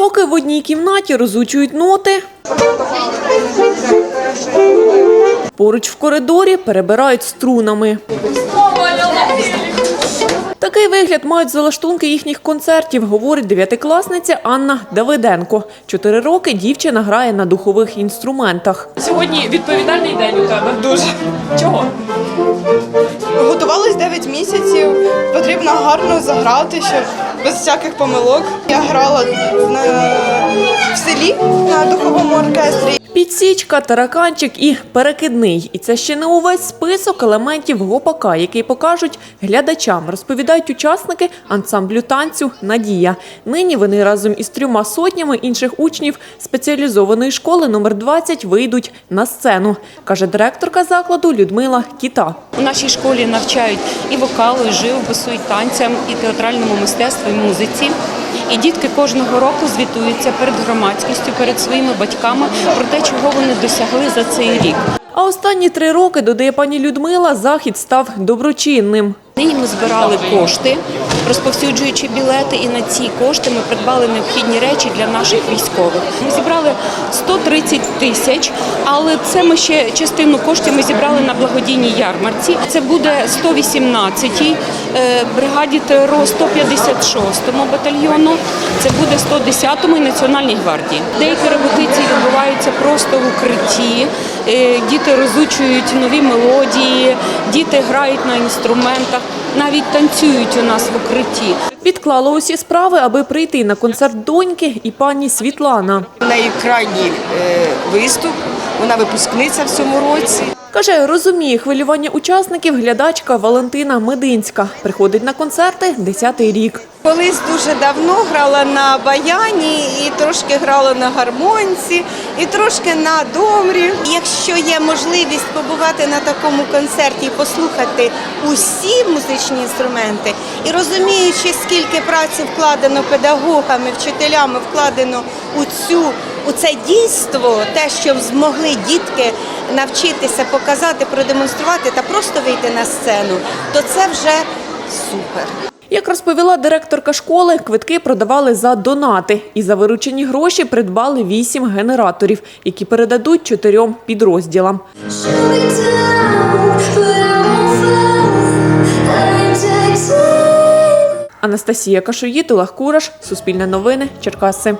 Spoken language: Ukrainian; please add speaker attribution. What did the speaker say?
Speaker 1: Поки в одній кімнаті розучують ноти, поруч в коридорі перебирають струнами. Такий вигляд мають залаштунки їхніх концертів, говорить дев'ятикласниця Анна Давиденко. Чотири роки дівчина грає на духових інструментах.
Speaker 2: Сьогодні відповідальний день у тебе. Дуже. Чого?
Speaker 3: Готувалась 9 місяців. Потрібно гарно заграти, щоб без всяких помилок. Я грала на, в селі на духовому оркестрі.
Speaker 1: Підсічка, тараканчик і перекидний. І це ще не увесь список елементів гопака, який покажуть глядачам, розповідають учасники ансамблю танцю Надія. Нині вони разом із трьома сотнями інших учнів спеціалізованої школи номер 20 вийдуть на сцену, каже директорка закладу Людмила Кіта.
Speaker 4: У нашій школі навчають і вокалу, і живопису, і танцям, і театральному мистецтву, і музиці. І дітки кожного року звітуються перед громадськістю, перед своїми батьками про те, чого вони досягли за цей рік.
Speaker 1: А останні три роки, додає пані Людмила, захід став доброчинним.
Speaker 4: Нині ми збирали кошти, розповсюджуючи білети, і на ці кошти ми придбали необхідні речі для наших військових. Ми зібрали 130 тисяч, але це ми ще частину коштів ми зібрали на благодійній ярмарці. Це буде 118-й е, бригаді ТРО, 156-му батальйону, це буде 110-му і Національній гвардії. Деякі репетиції відбуваються просто в укритті. Е, Діти розучують нові мелодії, діти грають на інструментах, навіть танцюють у нас в укритті.
Speaker 1: Відклала усі справи, аби прийти на концерт доньки і пані Світлана.
Speaker 5: В неї крайній е, виступ. Вона випускниця в цьому році.
Speaker 1: Каже, розуміє хвилювання учасників глядачка Валентина Мединська. Приходить на концерти 10-й рік.
Speaker 3: Колись дуже давно грала на баяні, і трошки грала на гармонці, і трошки на домрі. Якщо є можливість побувати на такому концерті і послухати усі музичні інструменти, і розуміючи, скільки праці вкладено педагогами, вчителями, вкладено у цю у це дійство, те, що змогли дітки навчитися показати, продемонструвати та просто вийти на сцену, то це вже супер.
Speaker 1: Як розповіла директорка школи, квитки продавали за донати і за виручені гроші придбали вісім генераторів, які передадуть чотирьом підрозділам. Анастасія Кашоїд, Олег Кураш, Суспільне новини, Черкаси.